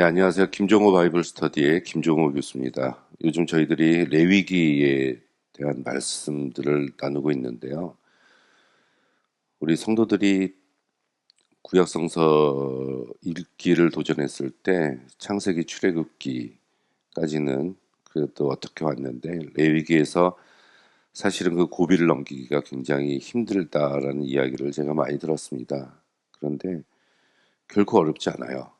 네, 안녕하세요. 김종호 바이블 스터디의 김종호 교수입니다. 요즘 저희들이 레위기에 대한 말씀들을 나누고 있는데요. 우리 성도들이 구약성서 읽기를 도전했을 때 창세기 출애굽기까지는 그래도 어떻게 왔는데 레위기에서 사실은 그 고비를 넘기기가 굉장히 힘들다라는 이야기를 제가 많이 들었습니다. 그런데 결코 어렵지 않아요.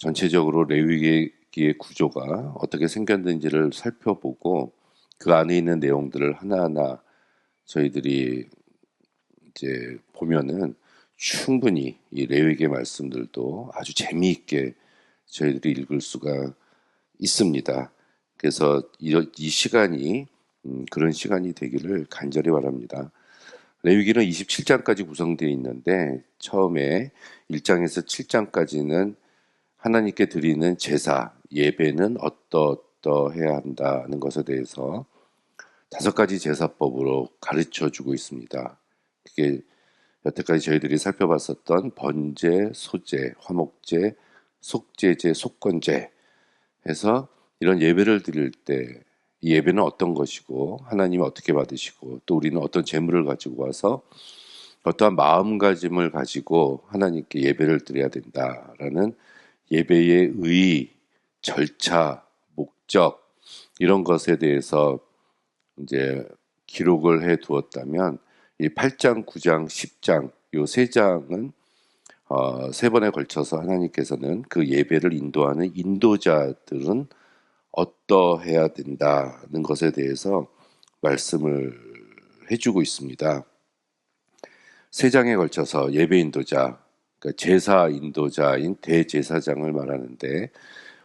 전체적으로 레위기의 구조가 어떻게 생겼는지를 살펴보고 그 안에 있는 내용들을 하나하나 저희들이 이제 보면은 충분히 이 레위기의 말씀들도 아주 재미있게 저희들이 읽을 수가 있습니다. 그래서 이, 이 시간이 음, 그런 시간이 되기를 간절히 바랍니다. 레위기는 27장까지 구성되어 있는데 처음에 1장에서 7장까지는 하나님께 드리는 제사, 예배는 어떠어떠해야 한다는 것에 대해서 다섯 가지 제사법으로 가르쳐 주고 있습니다. 그게 여태까지 저희들이 살펴봤었던 번제, 소제, 화목제, 속제제, 속건제 해서 이런 예배를 드릴 때 이 예배는 어떤 것이고 하나님은 어떻게 받으시고 또 우리는 어떤 재물을 가지고 와서 어떠한 마음가짐을 가지고 하나님께 예배를 드려야 된다라는 예배의 의, 절차, 목적 이런 것에 대해서 이제 기록을 해 두었다면 이 8장, 9장, 10장 요 세 장은 어, 세 번에 걸쳐서 하나님께서는 그 예배를 인도하는 인도자들은 어떠해야 된다는 것에 대해서 말씀을 해주고 있습니다. 세 장에 걸쳐서 예배 인도자, 그러니까 제사 인도자인 대제사장을 말하는데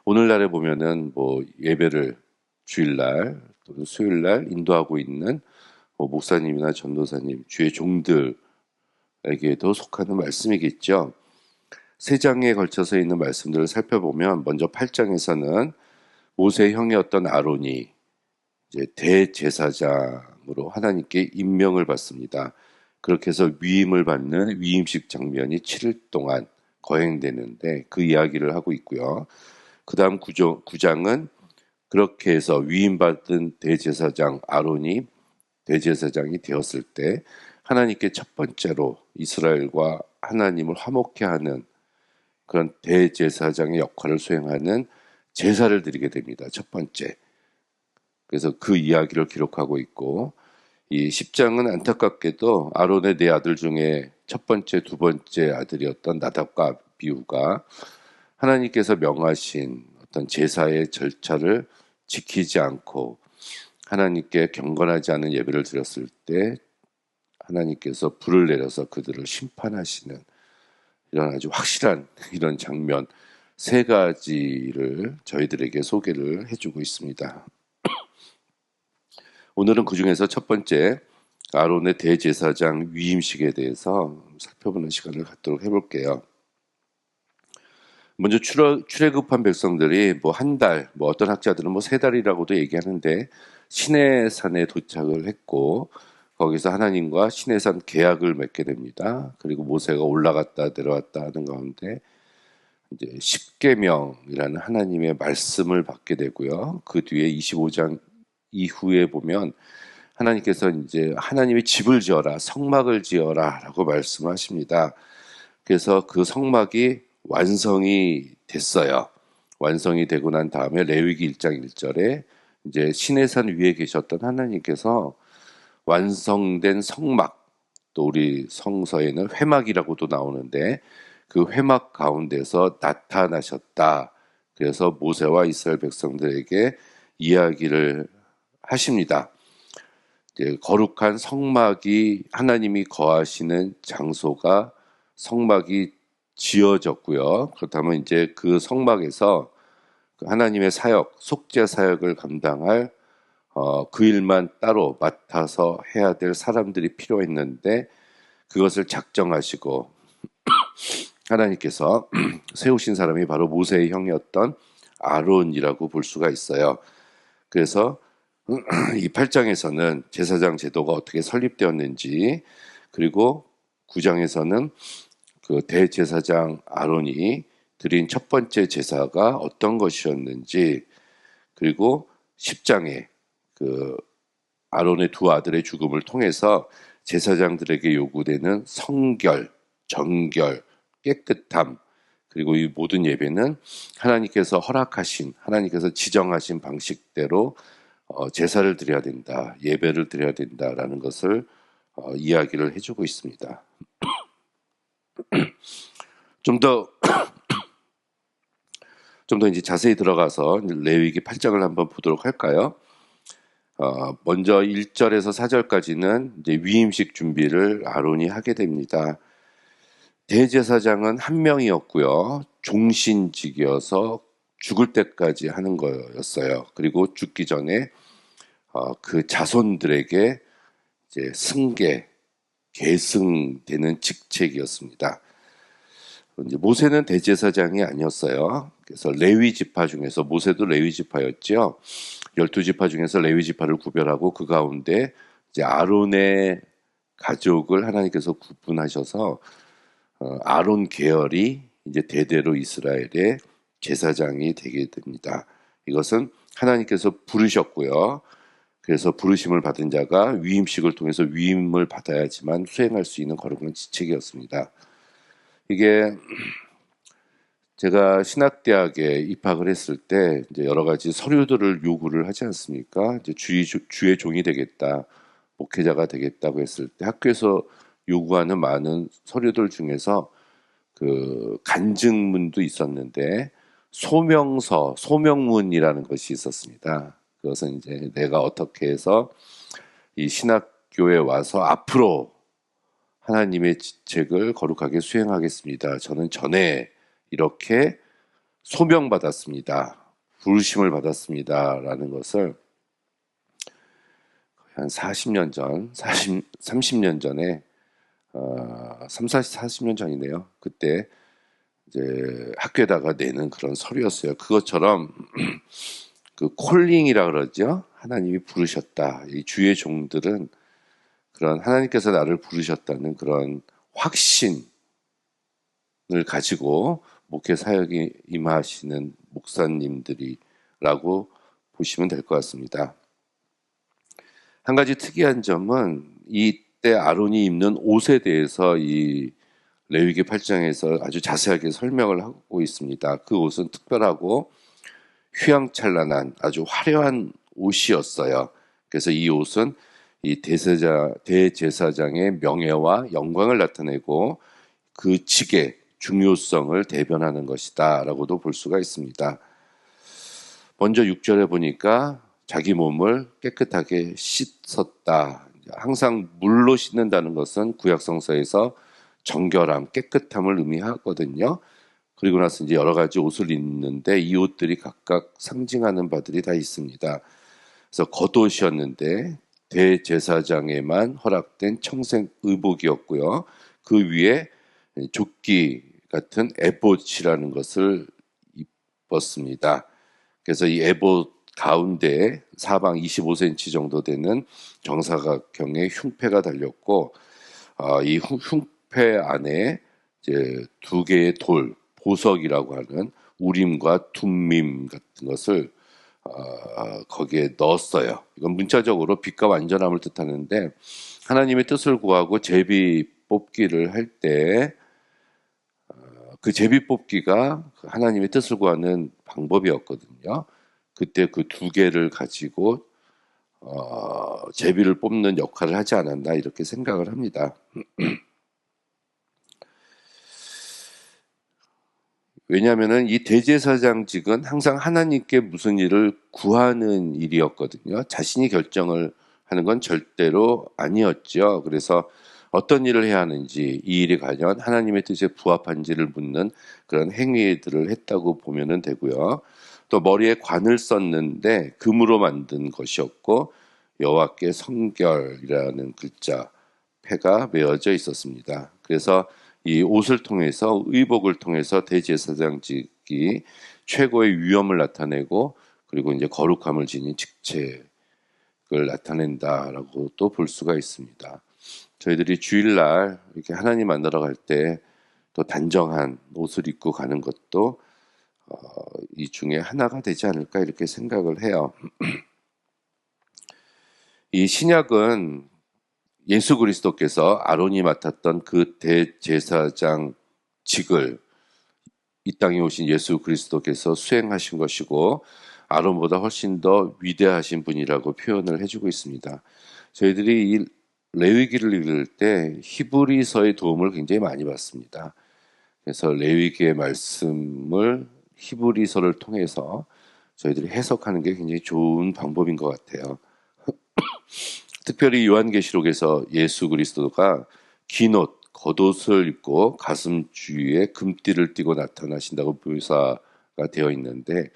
오늘날에 보면은 뭐 예배를 주일날 또는 수요일날 인도하고 있는 뭐 목사님이나 전도사님, 주의 종들에게도 속하는 말씀이겠죠. 세 장에 걸쳐서 있는 말씀들을 살펴보면 먼저 8장에서는 모세 형이었던 아론이 이제 대제사장으로 하나님께 임명을 받습니다. 그렇게 해서 위임을 받는 위임식 장면이 7일 동안 거행되는데 그 이야기를 하고 있고요. 그 다음 구장은 그렇게 해서 위임받은 대제사장 아론이 대제사장이 되었을 때 하나님께 첫 번째로 이스라엘과 하나님을 화목케 하는 그런 대제사장의 역할을 수행하는 제사를 드리게 됩니다. 첫 번째. 그래서 그 이야기를 기록하고 있고 이 10장은 안타깝게도 아론의 네 아들 중에 첫 번째, 두 번째 아들이었던 나답과 비우가 하나님께서 명하신 어떤 제사의 절차를 지키지 않고 하나님께 경건하지 않은 예배를 드렸을 때 하나님께서 불을 내려서 그들을 심판하시는 이런 아주 확실한 이런 장면 세 가지를 저희들에게 소개를 해주고 있습니다. 오늘은 그 중에서 첫 번째 아론의 대제사장 위임식에 대해서 살펴보는 시간을 갖도록 해볼게요. 먼저 출애굽한 백성들이 뭐 한 달, 뭐 어떤 학자들은 뭐 세 달이라고도 얘기하는데 신의 산에 도착을 했고 거기서 하나님과 신의 산 계약을 맺게 됩니다. 그리고 모세가 올라갔다 내려왔다 하는 가운데 이제 십계명이라는 하나님의 말씀을 받게 되고요. 그 뒤에 25장 이후에 보면 하나님께서 이제 하나님의 집을 지어라, 성막을 지어라 라고 말씀하십니다. 그래서 그 성막이 완성이 됐어요. 완성이 되고 난 다음에 레위기 1장 1절에 이제 신의 산 위에 계셨던 하나님께서 완성된 성막 또 우리 성서에는 회막이라고도 나오는데 그 회막 가운데서 나타나셨다. 그래서 모세와 이스라엘 백성들에게 이야기를 하십니다. 거룩한 성막이 하나님이 거하시는 장소가 성막이 지어졌고요. 그렇다면 이제 그 성막에서 그 하나님의 사역, 속죄 사역을 감당할 어, 그 일만 따로 맡아서 해야 될 사람들이 필요했는데 그것을 작정하시고 하나님께서 세우신 사람이 바로 모세의 형이었던 아론이라고 볼 수가 있어요. 그래서 이 8장에서는 제사장 제도가 어떻게 설립되었는지 그리고 9장에서는 그 대제사장 아론이 드린 첫 번째 제사가 어떤 것이었는지 그리고 10장에 그 아론의 두 아들의 죽음을 통해서 제사장들에게 요구되는 성결, 정결, 깨끗함 그리고 이 모든 예배는 하나님께서 허락하신 하나님께서 지정하신 방식대로 어, 제사를 드려야 된다, 예배를 드려야 된다라는 것을 어, 이야기를 해주고 있습니다. 좀 더, 좀 더 이제 자세히 들어가서 레위기 8장을 한번 보도록 할까요? 어, 먼저 1절에서 4절까지는 이제 위임식 준비를 아론이 하게 됩니다. 대제사장은 한 명이었고요. 종신직이어서 죽을 때까지 하는 거였어요. 그리고 죽기 전에 어, 그 자손들에게 이제 승계, 계승되는 직책이었습니다. 이제 모세는 대제사장이 아니었어요. 그래서 레위 지파 중에서 모세도 레위 지파였죠. 열두 지파 중에서 레위 지파를 구별하고 그 가운데 이제 아론의 가족을 하나님께서 구분하셔서 어, 아론 계열이 이제 대대로 이스라엘의 제사장이 되게 됩니다. 이것은 하나님께서 부르셨고요. 그래서 부르심을 받은 자가 위임식을 통해서 위임을 받아야지만 수행할 수 있는 거룩한 지책이었습니다. 이게 제가 신학대학에 입학을 했을 때 이제 여러 가지 서류들을 요구를 하지 않습니까? 이제 주의, 주의 종이 되겠다, 목회자가 되겠다고 했을 때 학교에서 요구하는 많은 서류들 중에서 그 간증문도 있었는데 소명서, 소명문이라는 것이 있었습니다. 그것은 이제 내가 어떻게 해서 이 신학교에 와서 앞으로 하나님의 지책을 거룩하게 수행하겠습니다. 저는 전에 이렇게 소명받았습니다. 부르심을 받았습니다. 라는 것을 한 40년 전, 40, 30년 전에, 어, 3, 40, 40년 전이네요. 그때 이제 학교에다가 내는 그런 서류였어요. 그것처럼 그 콜링이라 그러죠. 하나님이 부르셨다. 이 주의 종들은 그런 하나님께서 나를 부르셨다는 그런 확신을 가지고 목회 사역에 임하시는 목사님들이라고 보시면 될 것 같습니다. 한 가지 특이한 점은 이때 아론이 입는 옷에 대해서 이 레위기 8장에서 아주 자세하게 설명을 하고 있습니다. 그 옷은 특별하고 휘황찬란한 아주 화려한 옷이었어요. 그래서 이 옷은 이 대세자, 대제사장의 명예와 영광을 나타내고 그 직의 중요성을 대변하는 것이다 라고도 볼 수가 있습니다. 먼저 6절에 보니까 자기 몸을 깨끗하게 씻었다. 항상 물로 씻는다는 것은 구약성서에서 정결함, 깨끗함을 의미하거든요. 그리고 나서 이제 여러 가지 옷을 입는데 이 옷들이 각각 상징하는 바들이 다 있습니다. 그래서 겉옷이었는데 대제사장에만 허락된 청색 의복이었고요. 그 위에 조끼 같은 에봇이라는 것을 입었습니다. 그래서 이 에봇 가운데 사방 25cm 정도 되는 정사각형의 흉패가 달렸고 어, 이 흉 패 안에 이제 두 개의 돌 보석이라고 하는 우림과 둠밈 같은 것을 어, 거기에 넣었어요. 이건 문자적으로 빛과 완전함을 뜻하는데 하나님의 뜻을 구하고 제비 뽑기를 할 때그 어, 제비 뽑기가 하나님의 뜻을 구하는 방법이었거든요. 그때 그 두 개를 가지고 어, 제비를 뽑는 역할을 하지 않았나 이렇게 생각을 합니다. 왜냐하면은 이 대제사장직은 항상 하나님께 무슨 일을 구하는 일이었거든요. 자신이 결정을 하는 건 절대로 아니었죠. 그래서 어떤 일을 해야 하는지 이 일이 과연 하나님의 뜻에 부합한지를 묻는 그런 행위들을 했다고 보면 되고요. 또 머리에 관을 썼는데 금으로 만든 것이었고 여호와께 성결이라는 글자 패가 메어져 있었습니다. 그래서 이 옷을 통해서 의복을 통해서 대제사장직이 최고의 위엄을 나타내고 그리고 이제 거룩함을 지닌 직책을 나타낸다라고 또 볼 수가 있습니다. 저희들이 주일날 이렇게 하나님 만나러 갈 때 또 단정한 옷을 입고 가는 것도 어, 이 중에 하나가 되지 않을까 이렇게 생각을 해요. 이 신약은 예수 그리스도께서 아론이 맡았던 그 대제사장 직을 이 땅에 오신 예수 그리스도께서 수행하신 것이고 아론보다 훨씬 더 위대하신 분이라고 표현을 해주고 있습니다. 저희들이 이 레위기를 읽을 때 히브리서의 도움을 굉장히 많이 받습니다. 그래서 레위기의 말씀을 히브리서를 통해서 저희들이 해석하는 게 굉장히 좋은 방법인 것 같아요. 특별히 요한계시록에서 예수 그리스도가 긴 옷, 겉옷을 입고 가슴 주위에 금띠를 띠고 나타나신다고 묘사가 되어 있는데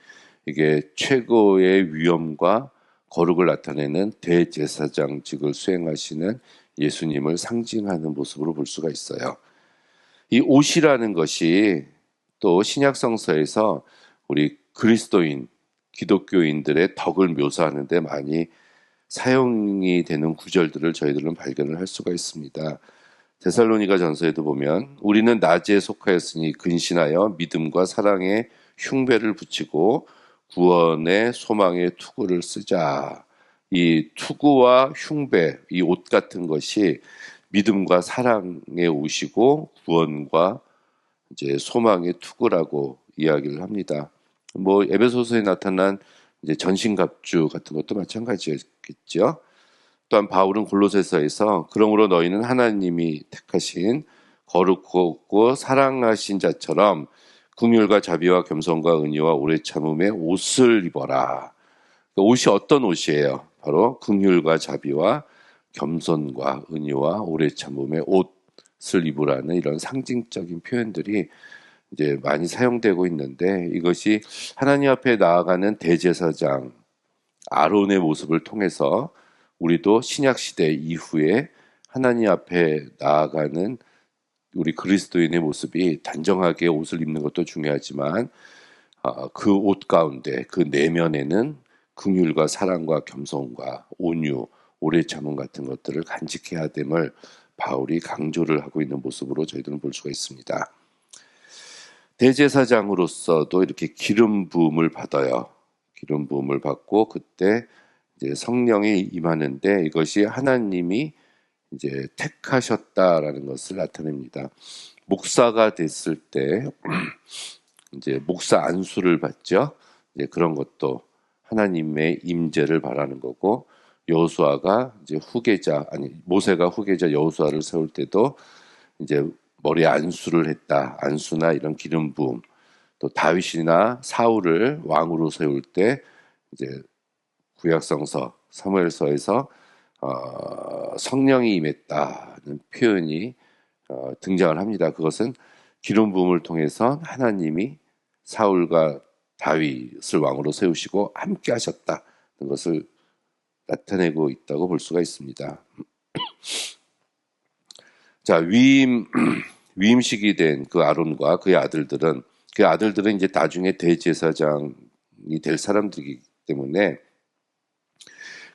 이게 최고의 위엄과 거룩을 나타내는 대제사장직을 수행하시는 예수님을 상징하는 모습으로 볼 수가 있어요. 이 옷이라는 것이 또 신약 성서에서 우리 그리스도인 기독교인들의 덕을 묘사하는데 많이 사용이 되는 구절들을 저희들은 발견을 할 수가 있습니다. 데살로니가 전서에도 보면 우리는 낮에 속하였으니 근신하여 믿음과 사랑의 흉배를 붙이고 구원의 소망의 투구를 쓰자. 이 투구와 흉배, 이 옷 같은 것이 믿음과 사랑의 옷이고 구원과 이제 소망의 투구라고 이야기를 합니다. 뭐 에베소서에 나타난 이제 전신갑주 같은 것도 마찬가지겠죠. 또한 바울은 골로새서에서 그러므로 너희는 하나님이 택하신 거룩하고 사랑하신 자처럼 궁율과 자비와 겸손과 은혜와 오래 참음의 옷을 입어라. 그 옷이 어떤 옷이에요? 바로 궁율과 자비와 겸손과 은혜와 오래 참음의 옷을 입으라는 이런 상징적인 표현들이 이제 많이 사용되고 있는데 이것이 하나님 앞에 나아가는 대제사장 아론의 모습을 통해서 우리도 신약 시대 이후에 하나님 앞에 나아가는 우리 그리스도인의 모습이 단정하게 옷을 입는 것도 중요하지만 어, 그옷 가운데 그 내면에는 긍휼과 사랑과 겸손과 온유, 오래 참음 같은 것들을 간직해야 됨을 바울이 강조를 하고 있는 모습으로 저희들은 볼 수가 있습니다. 대제사장으로서도 이렇게 기름 부음을 받아요. 기름 부음을 받고 그때 이제 성령이 임하는데 이것이 하나님이 이제 택하셨다라는 것을 나타냅니다. 목사가 됐을 때 이제 목사 안수를 받죠. 이제 그런 것도 하나님의 임재를 바라는 거고 여호수아가 이제 후계자 아니 모세가 후계자 여호수아를 세울 때도 이제 머리에 안수를 했다. 안수나 이런 기름 부음. 또 다윗이나 사울을 왕으로 세울 때 이제 구약성서 사무엘서에서 어, 성령이 임했다는 표현이 어, 등장을 합니다. 그것은 기름 부음을 통해서 하나님이 사울과 다윗을 왕으로 세우시고 함께 하셨다는 것을 나타내고 있다고 볼 수가 있습니다. 자, 위임 위임식이 된 그 아론과 그의 아들들은 그 아들들은 이제 나중에 대제사장이 될 사람들이기 때문에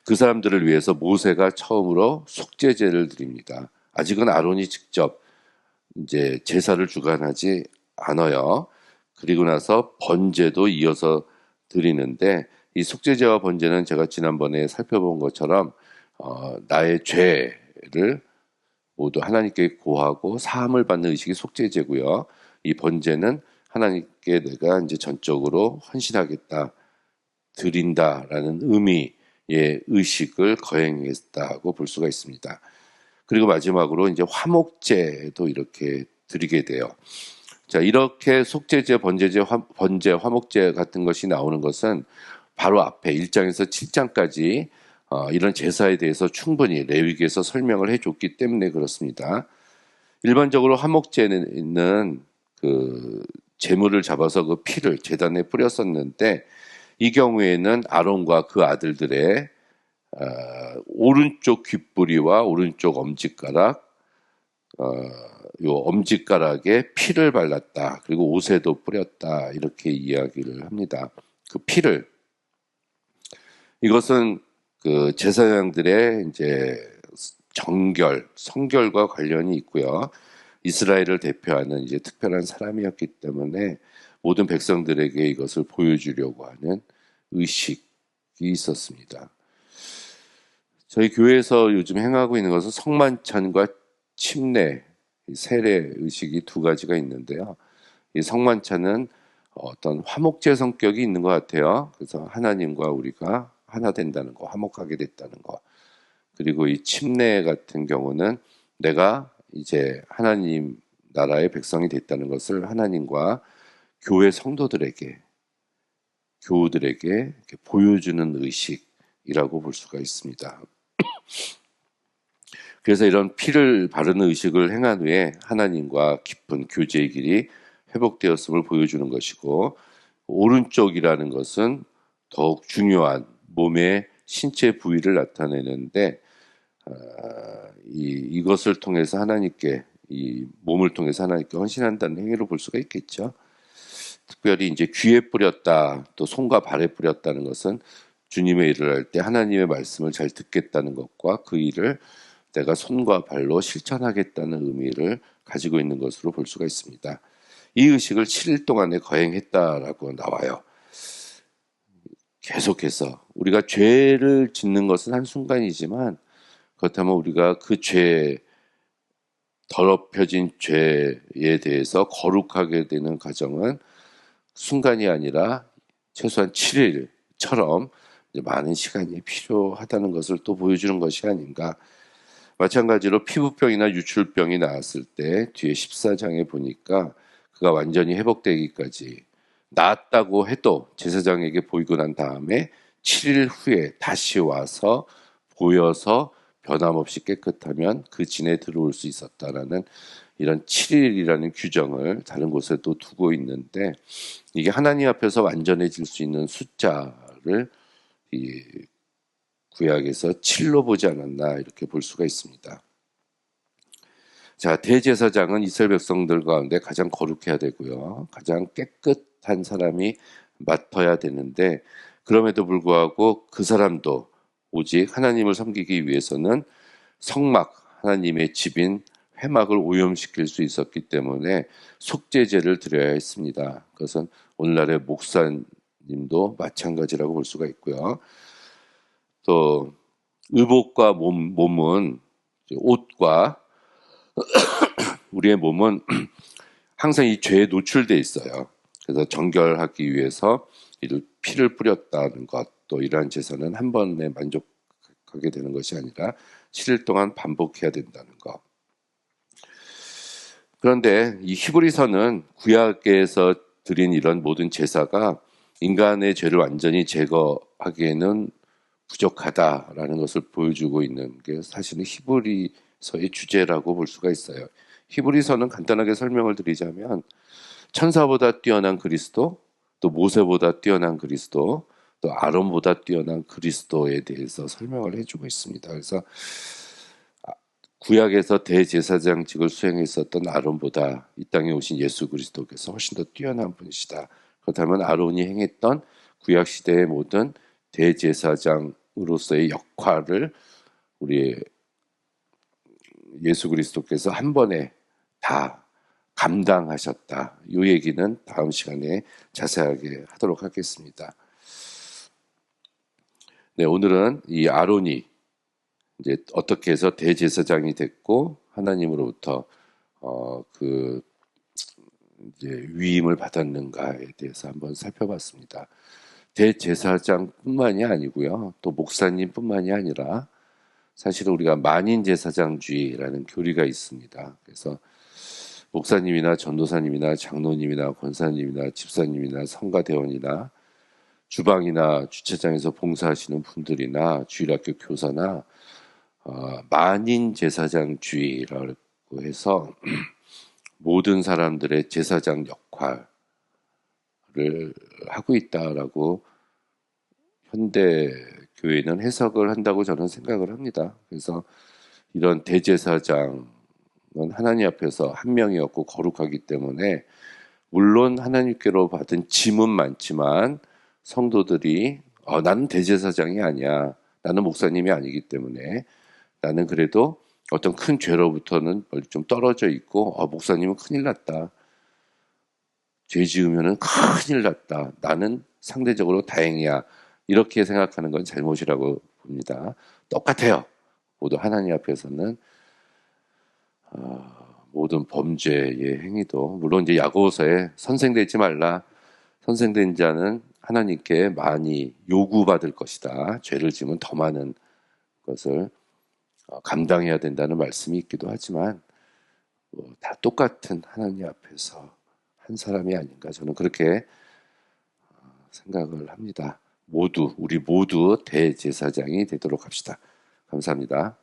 그 사람들을 위해서 모세가 처음으로 속죄제를 드립니다. 아직은 아론이 직접 이제 제사를 주관하지 않아요. 그리고 나서 번제도 이어서 드리는데 이 속죄제와 번제는 제가 지난번에 살펴본 것처럼 어, 나의 죄를 모두 하나님께 고하고 사함을 받는 의식이 속죄제고요. 이 번제는 하나님께 내가 이제 전적으로 헌신하겠다, 드린다라는 의미의 의식을 거행했다고 볼 수가 있습니다. 그리고 마지막으로 이제 화목제도 이렇게 드리게 돼요. 자, 이렇게 속죄제, 번제제, 화, 번제, 화목제 같은 것이 나오는 것은 바로 앞에 1장에서 7장까지 어, 이런 제사에 대해서 충분히 레위기에서 설명을 해줬기 때문에 그렇습니다. 일반적으로 화목제는 그 재물을 잡아서 그 피를 재단에 뿌렸었는데 이 경우에는 아론과 그 아들들의 어, 오른쪽 귓뿌리와 오른쪽 엄지가락, 어, 요 엄지가락에 피를 발랐다. 그리고 옷에도 뿌렸다. 이렇게 이야기를 합니다. 그 피를 이것은 그 제사장들의 이제 정결, 성결과 관련이 있고요. 이스라엘을 대표하는 이제 특별한 사람이었기 때문에 모든 백성들에게 이것을 보여주려고 하는 의식이 있었습니다. 저희 교회에서 요즘 행하고 있는 것은 성만찬과 침례, 세례 의식이 두 가지가 있는데요. 이 성만찬은 어떤 화목제 성격이 있는 것 같아요. 그래서 하나님과 우리가 하나 된다는 거, 화목하게 됐다는 거. 그리고 이 침례 같은 경우는 내가 이제 하나님 나라의 백성이 됐다는 것을 하나님과 교회 성도들에게 교우들에게 보여주는 의식이라고 볼 수가 있습니다. 그래서 이런 피를 바르는 의식을 행한 후에 하나님과 깊은 교제의 길이 회복되었음을 보여주는 것이고 오른쪽이라는 것은 더욱 중요한 몸의 신체 부위를 나타내는데 어, 이, 이것을 통해서 하나님께 이 몸을 통해서 하나님께 헌신한다는 행위로 볼 수가 있겠죠. 특별히 이제 귀에 뿌렸다 또 손과 발에 뿌렸다는 것은 주님의 일을 할 때 하나님의 말씀을 잘 듣겠다는 것과 그 일을 내가 손과 발로 실천하겠다는 의미를 가지고 있는 것으로 볼 수가 있습니다. 이 의식을 7일 동안에 거행했다라고 나와요. 계속해서 우리가 죄를 짓는 것은 한순간이지만 그렇다면 우리가 그 죄, 더럽혀진 죄에 대해서 거룩하게 되는 과정은 순간이 아니라 최소한 7일처럼 많은 시간이 필요하다는 것을 또 보여주는 것이 아닌가. 마찬가지로 피부병이나 유출병이 나왔을 때 뒤에 14장에 보니까 그가 완전히 회복되기까지 나았다고 해도 제사장에게 보이고 난 다음에 7일 후에 다시 와서 보여서 변함없이 깨끗하면 그 진에 들어올 수 있었다라는 이런 7일이라는 규정을 다른 곳에 또 두고 있는데 이게 하나님 앞에서 완전해질 수 있는 숫자를 이 구약에서 7로 보지 않았나 이렇게 볼 수가 있습니다. 자, 대제사장은 이스라엘 백성들 가운데 가장 거룩해야 되고요. 가장 깨끗 한 사람이 맡아야 되는데 그럼에도 불구하고 그 사람도 오직 하나님을 섬기기 위해서는 성막 하나님의 집인 회막을 오염시킬 수 있었기 때문에 속죄제를 드려야 했습니다. 그것은 오늘날의 목사님도 마찬가지라고 볼 수가 있고요. 또 의복과 몸, 몸은 옷과 우리의 몸은 항상 이 죄에 노출돼 있어요. 그래서 정결하기 위해서 이를 피를 뿌렸다는 것, 또 이러한 제사는 한 번에 만족하게 되는 것이 아니라 7일 동안 반복해야 된다는 것. 그런데 이 히브리서는 구약에서 드린 이런 모든 제사가 인간의 죄를 완전히 제거하기에는 부족하다라는 것을 보여주고 있는 게 사실은 히브리서의 주제라고 볼 수가 있어요. 히브리서는 간단하게 설명을 드리자면 천사보다 뛰어난 그리스도, 또 모세보다 뛰어난 그리스도, 또 아론보다 뛰어난 그리스도에 대해서 설명을 해주고 있습니다. 그래서 구약에서 대제사장직을 수행했었던 아론보다 이 땅에 오신 예수 그리스도께서 훨씬 더 뛰어난 분이시다. 그렇다면 아론이 행했던 구약 시대의 모든 대제사장으로서의 역할을 우리 예수 그리스도께서 한 번에 다 감당하셨다. 이 얘기는 다음 시간에 자세하게 하도록 하겠습니다. 네, 오늘은 이 아론이 이제 어떻게 해서 대제사장이 됐고 하나님으로부터 어 그 이제 위임을 받았는가에 대해서 한번 살펴봤습니다. 대제사장뿐만이 아니고요. 또 목사님뿐만이 아니라 사실은 우리가 만인 제사장주의라는 교리가 있습니다. 그래서 목사님이나 전도사님이나 장로님이나 권사님이나 집사님이나 성가대원이나 주방이나 주차장에서 봉사하시는 분들이나 주일학교 교사나 어, 만인 제사장 주의라고 해서 모든 사람들의 제사장 역할을 하고 있다라고 현대 교회는 해석을 한다고 저는 생각을 합니다. 그래서 이런 대제사장은 하나님 앞에서 한 명이었고 거룩하기 때문에 물론 하나님께로 받은 짐은 많지만 성도들이 어, 나는 대제사장이 아니야. 나는 목사님이 아니기 때문에 나는 그래도 어떤 큰 죄로부터는 좀 떨어져 있고 아, 목사님은 큰일 났다. 죄 지으면은 큰일 났다. 나는 상대적으로 다행이야. 이렇게 생각하는 건 잘못이라고 봅니다. 똑같아요. 모두 하나님 앞에서는 어, 모든 범죄의 행위도 물론 이제 야고보서에 선생되지 말라. 선생된 자는 하나님께 많이 요구받을 것이다. 죄를 지면 더 많은 것을 어, 감당해야 된다는 말씀이 있기도 하지만 뭐다 똑같은 하나님 앞에서 한 사람이 아닌가 저는 그렇게 어, 생각을 합니다. 모두 우리 모두 대제사장이 되도록 합시다. 감사합니다.